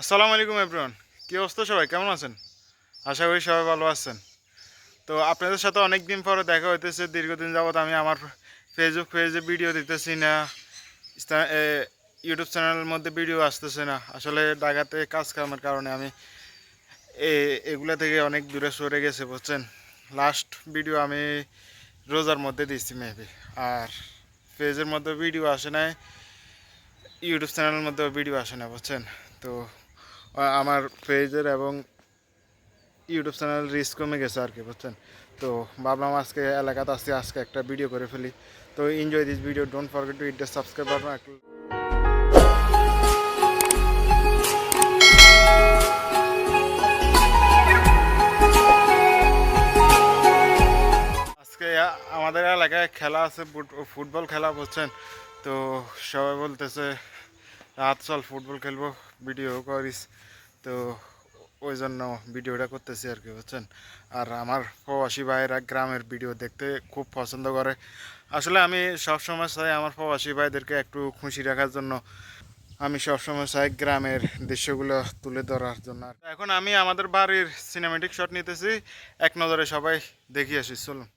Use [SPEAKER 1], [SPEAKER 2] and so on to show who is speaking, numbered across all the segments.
[SPEAKER 1] আসসালামু আলাইকুম এভরিওয়ান কি অবস্থা সবাই? কেমন আছেন? আশা করি সবাই ভালো আছেন। তো আপনাদের সাথে অনেক দিন পরে দেখা হইতেছে, দীর্ঘদিন যাবত আমি আমার ফেসবুক পেজে ভিডিও দিতেছি না ইউটিউব চ্যানেলের মধ্যে ভিডিও আসতেছে না। আসলে ঢাকাতে কাজ কামের কারণে আমি এগুলা থেকে অনেক দূরে সরে গেছে, বুঝছেন? লাস্ট ভিডিও আমি রোজার মধ্যে দিচ্ছি মেবি আর পেজের মধ্যে ভিডিও আসে নাই ইউটিউব চ্যানেলের মধ্যে ভিডিও আসে না, বুঝছেন? তো আমার পেজের এবং ইউটিউব চ্যানেল রিস্ক কমে গেছে আর কি, বুঝছেন? তো ভাবলাম আজকে এলাকাতে আসছি আজকে একটা ভিডিও করে ফেলি। তো enjoy this video don't forget to it the subscribe আজকে আমাদের এলাকায় খেলা আছে ফুটবল খেলা, বুঝছেন? তো সবাই বলতেছে, রাত চল ফুটবল খেলব। ভিডিও করিস। তো ওই জন্য ভিডিওটা করতেছি আর কি, বুঝছেন? আর আমার প্রবাসী ভাইয়েরা গ্রামের ভিডিও দেখতে খুব পছন্দ করে। আসলে আমি সবসময় চাই আমার প্রবাসী ভাইদেরকে একটু খুশি রাখার জন্য। আমি সবসময় চাই গ্রামের দৃশ্যগুলো তুলে ধরার জন্য। এখন আমি আমাদের বাড়ির সিনেমেটিক শট নিতেছি। এক নজরে সবাই দেখিয়ে আসি, চলুন।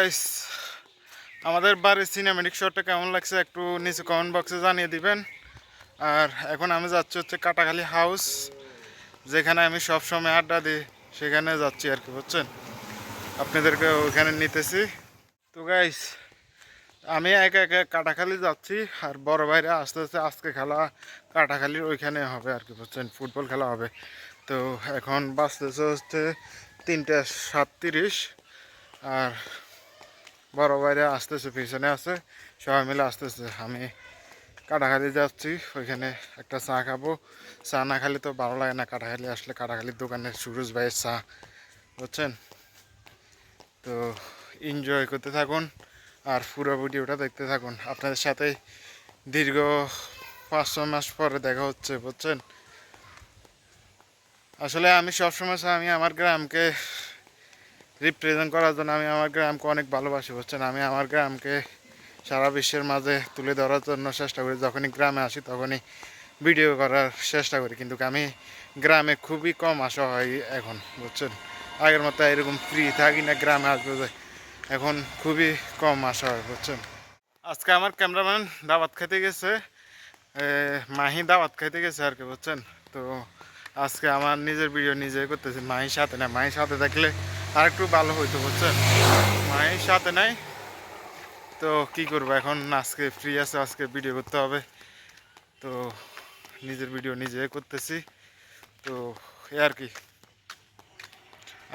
[SPEAKER 1] গাইস আমাদের বাড়ির সিনেমেটিক শটটা কেমন লাগছে একটু নিচে কমেন্ট বক্সে জানিয়ে দিবেন। আর এখন আমি যাচ্ছি হচ্ছে কাটাখালি হাউস যেখানে আমি সব সময় আড্ডা দিই, সেখানে যাচ্ছি আর কি, বুঝছেন? আপনাদেরকে ওইখানে নিতেছি। তো গাইস আমি একা একা কাটাখালি যাচ্ছি, আর বড় ভাইরা আস্তে আস্তে আজকে খেলা কাটাখালির ওইখানে হবে আর কি, বুঝছেন? ফুটবল খেলা হবে। তো এখন বাঁচতেছে হচ্ছে তিনটে সাতত্রিশ, আর বড় বাইরে আসতেছে, পিছনে আছে, সবাই মিলে আসতেছে। আমি কাটাখালি যাচ্ছি, ওইখানে একটা চা খাব। চা না খালি তো ভালো লাগে না, কাটাখালি আসলে কাটাখালির দোকানে সুরজ ভাইয়ের চা, বুঝছেন? তো এনজয় করতে থাকুন আর পুরো ভিডিওটা দেখতে থাকুন। আপনাদের সাথে দীর্ঘ পাঁচ, ছয় মাস পরে দেখা হচ্ছে, বুঝছেন? আসলে আমি সবসময় আমি আমার গ্রামকে রিপ্রেজেন্ট করার জন্য আমি আমার গ্রামকে অনেক ভালোবাসি, বুঝছেন? আমি আমার গ্রামকে সারা বিশ্বের মাঝে তুলে ধরার জন্য চেষ্টা করি। যখনই গ্রামে আসি তখনই ভিডিও করার চেষ্টা করি। কিন্তু আমি গ্রামে খুবই কম আসা হয় এখন, বুঝছেন? আগের মতো এরকম ফ্রি থাকি না, গ্রামে আসব যে এখন খুবই কম আসা হয় বুঝছেন? আজকে আমার ক্যামেরাম্যান দাওয়াত খেতে গেছে। মাহি দাওয়াত খাইতে গেছে আর কি, বুঝছেন? তো আজকে আমার নিজের ভিডিও নিজে করতেছি, মাহির সাথে না, মাহির সাথে থাকলে আর একটু ভালো হইতো, বুঝছেন? মায়ের সাথে নাই। তো কি করব এখন? আজকে ফ্রি আছে, আজকে ভিডিও করতে হবে। তো নিজের ভিডিও নিজে করতেছি। তো আর কি।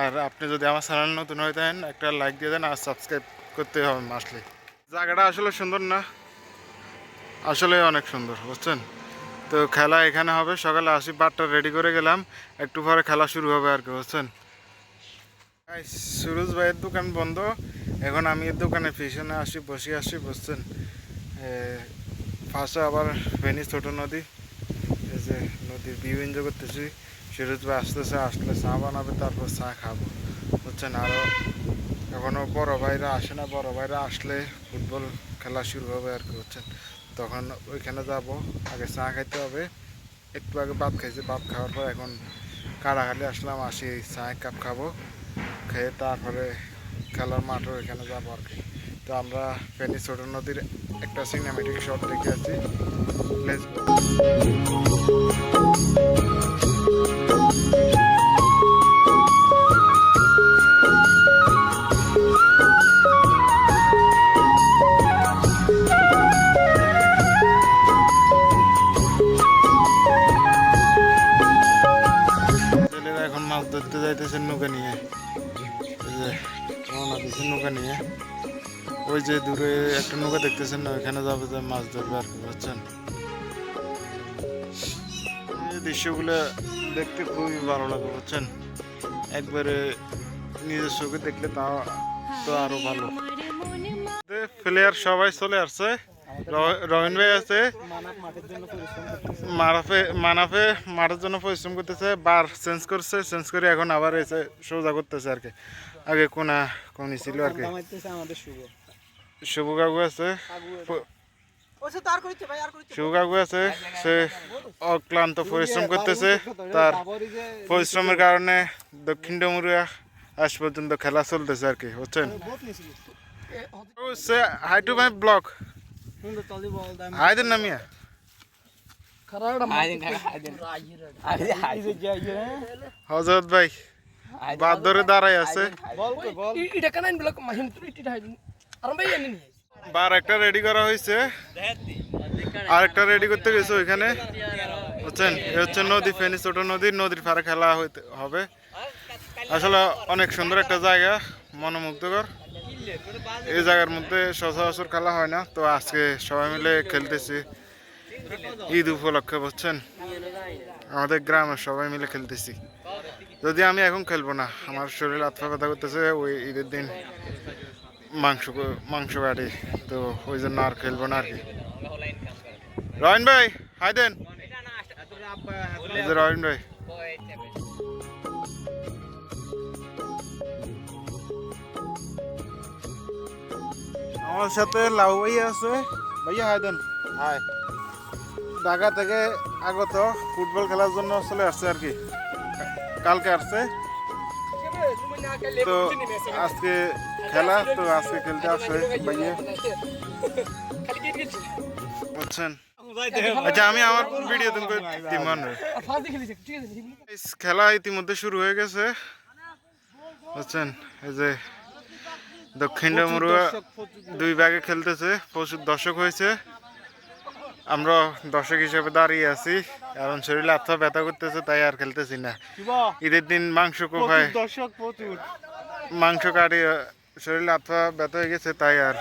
[SPEAKER 1] আর আপনি যদি আমার চ্যানেল নতুন হয়ে থাকেন, একটা লাইক দিয়ে দেন আর সাবস্ক্রাইব করতে হবে মাসলি জায়গাটা আসলে সুন্দর না? আসলে অনেক সুন্দর, বুঝছেন? তো খেলা এখানে হবে, সকালে আসি, বারটা রেডি করে গেলাম। একটু পরে খেলা শুরু হবে আর কি, বুঝছেন? সুরজ ভাইয়ের দোকান বন্ধ। এখন আমি এর দোকানের পিছনে আসি, বসে আসি, বুঝছেন? ফার্স্টে আবার ভেনি ছোট নদী, এই যে নদীর ভিউ এনজয় করতেছি। সুরজ ভাই আসতেছে, আসলে চা বানাবে, তারপর চা খাব, বুঝছেন? আরও এখনও বড় ভাইরা আসে না, বড় ভাইরা আসলে ফুটবল খেলা শুরু হবে আর কি, বুঝছেন? তখন ওইখানে যাব, আগে চা খাইতে হবে। একটু আগে ভাত খাইছি, ভাত খাওয়ার পর এখন কাড়াখালি আসলাম, আসি, চা এক কাপ খাব। খেয়ে তারপরে খেলার মাঠও এখানে যাব আর কি। তো আমরা ফেনি ছোট নদীর একটা সিনেমেটিক শট দেখে আছি Let's দেখতেছেন না, ওইখানে যাবে যে মাছ ধরবে আর কি, বুঝছেন? এই দৃশ্যগুলো দেখতে খুবই ভালো লাগে, বুঝছেন? একবারে নিজের চোখে দেখলে তা তো আরও ভালো। প্লেয়ার সবাই চলে আসছে। র- রহিন ভাই আছে। মারাফে মানাফে মাঠের জন্য পরিশ্রম করতেছে, বার চেঞ্জ করছে, চেঞ্জ করে এখন আবার এসে সোজা করতেছে আর কি। আগে কোনা, কোনি ছিল আর কি।
[SPEAKER 2] শুভ
[SPEAKER 1] কাকু আছে।
[SPEAKER 2] ভাই
[SPEAKER 1] শুভ কাকু আছে। সে অক্লান্ত পরিশ্রম করতেছে তার পরিশ্রমের কারণে দক্ষিণ ডমুরিয়া আজ পর্যন্ত খেলা চলতেছে আর কি বুঝছেন সে হাই টু মাই ব্লক
[SPEAKER 2] কিন্তু তলি বল দাম
[SPEAKER 1] হাই দেন নামিয়া হজরত ভাই বাদ ধরে দাঁড়াই আছে বার একটা রেডি করা হয়েছে। আর একটা রেডি করতে গেছে ওইখানে। বুঝছেন? এ হচ্ছে নদী, ফেনী ছোট নদী, নদীর পাড়ে খেলা হইতে হবে। আসলে অনেক সুন্দর একটা জায়গা, মনোমুগ্ধকর। এই জায়গার মধ্যে সচরাচর খেলা হয় না। তো আজকে সবাই মিলে খেলতেছি। ঈদ উপলক্ষে, বুঝছেন? আমাদের গ্রামের সবাই মিলে খেলতেছি। যদি আমি এখন খেলব না, আমার শরীর আত্মা ব্যথা করতেছে, ওই ঈদের দিন। মাংস মাংস কাটি তো ওই জন্য আর খেলব না আর কি। রয়ন ভাই হাই দেন। রয়ন ভাই। আমার সাথে লাউ ভাইয়া আছে। ভাইয়া হাই দেন। হাই। ঢাকা থেকে আগত ফুটবল খেলার জন্য চলে আসছে আর কি। কালকে আসছে। তো আজকে খেলা তো আজকে খেলতে আসছে ভাইয়া। বুঝছেন? আচ্ছা আমি আমার ভিডিও তুমি খেলা ইতিমধ্যে শুরু হয়ে গেছে। বুঝছেন? এই যে দক্ষিণ ডমরুয়া দুই ভাগে খেলতেছে প্রচুর দর্শক হয়েছে। আমরা দর্শক হিসেবে দাঁড়িয়ে আছি। কারণ শরীরে আত্মা ব্যথা করতেছে তাই আর খেলতেছি না। ঈদের দিন মাংস কোপায়
[SPEAKER 2] দর্শক প্রচুর।
[SPEAKER 1] মাংস কাটি শরীরে আত্মা ব্যথা হয়ে গেছে, তাই আর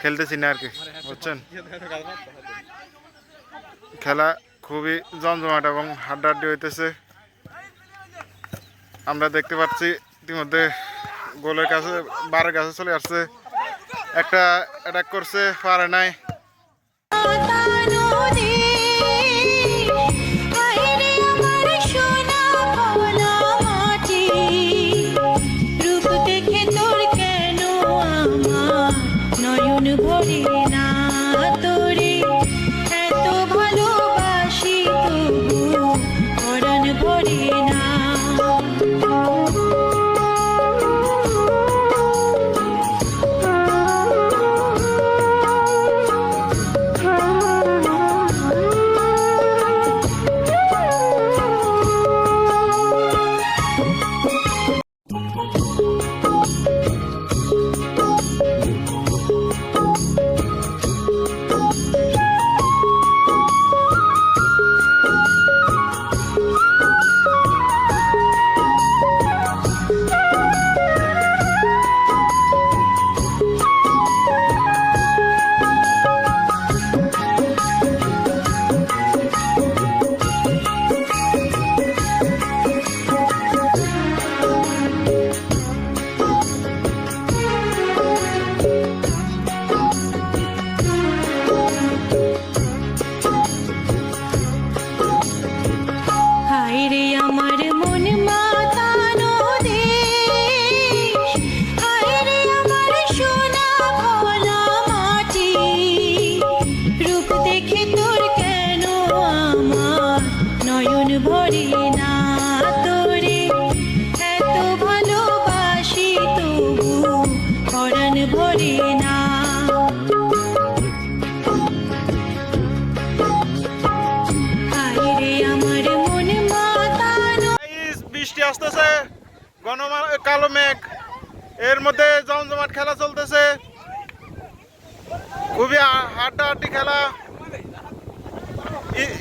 [SPEAKER 1] খেলতেছি না আর কি, বুঝছেন? খেলা খুবই জমজমাট এবং হাড্ডাহাড্ডি হইতেছে। আমরা দেখতে পাচ্ছি ইতিমধ্যে গোলের কাছে, বারের কাছে চলে আসছে। একটা অ্যাটাক করছে, পারে নাই।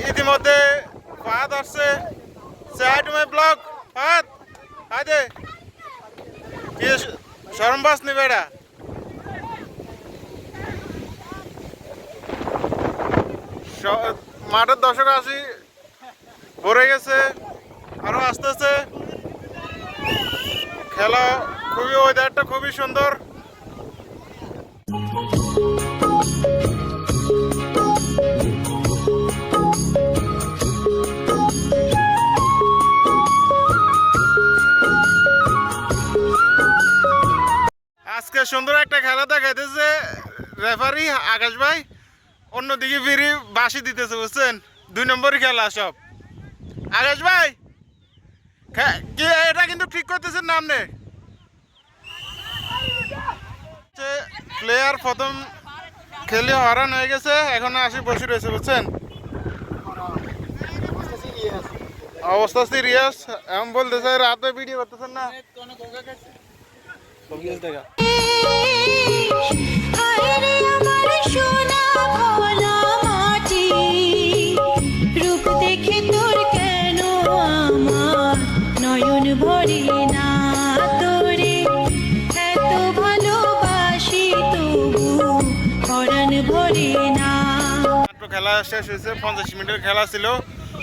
[SPEAKER 1] ইতিমধ্যে ফাহাদ আসছে। সাইড ব্লক ফাহাদ হায়দে কি সরম বাস নেবে এটা মাঠের দর্শক আসি। ভরে গেছে, আরও আসতেছে। খেলা খুবই ওয়েদারটা খুবই সুন্দর। আজকে সুন্দর একটা খেলা দেখাইতেছে রেফারি আকাশ ভাই, অন্যদিকে ফিরি বাসি দিতেছে, বুঝছেন? দুই নম্বরই খেলা সব। আকাশ ভাই কি এটা কিন্তু ঠিক করতেছেন না আপনি? প্লেয়ার প্রথম খেলে হরান হয়ে গেছে, এখন আসি বসে রয়েছে, বুঝছেন? অবস্থা সিরিয়াস এমন বলতেছে রাতে ভিডিও করতেছেন না?
[SPEAKER 3] হায়রে আমার সোনা ভোলা মাটি রূপ দেখে তোর কেন নয়ন ভরে না তোরে এত ভালোবাসি তবু পরাণ ভরে না।
[SPEAKER 1] মাত্র খেলা শেষ হয়েছে পঞ্চাশ মিনিটের খেলা ছিল।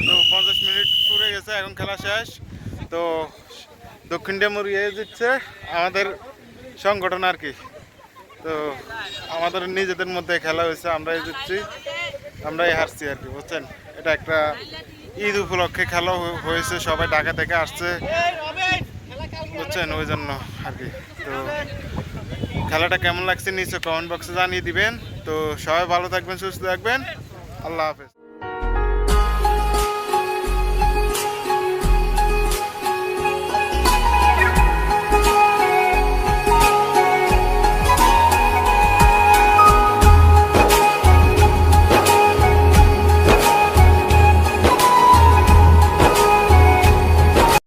[SPEAKER 1] তো পঞ্চাশ মিনিট পুরে গেছে এখন খেলা শেষ। তো দক্ষিণ ডেমুর ইয়ে দিচ্ছে আমাদের সংগঠন আর কি। তো আমাদের নিজেদের মধ্যে খেলা হয়েছে, আমরাই জিতছি, আমরাই হারছি আর কি, বুঝছেন? এটা একটা ঈদ উপলক্ষে খেলা হয়েছে, সবাই ঢাকা থেকে আসছে, বুঝছেন? ওই জন্য আর কি। তো খেলাটা কেমন লাগছে নিচে কমেন্ট বক্সে জানিয়ে দিবেন। তো সবাই ভালো থাকবেন, সুস্থ থাকবেন। আল্লাহ হাফেজ।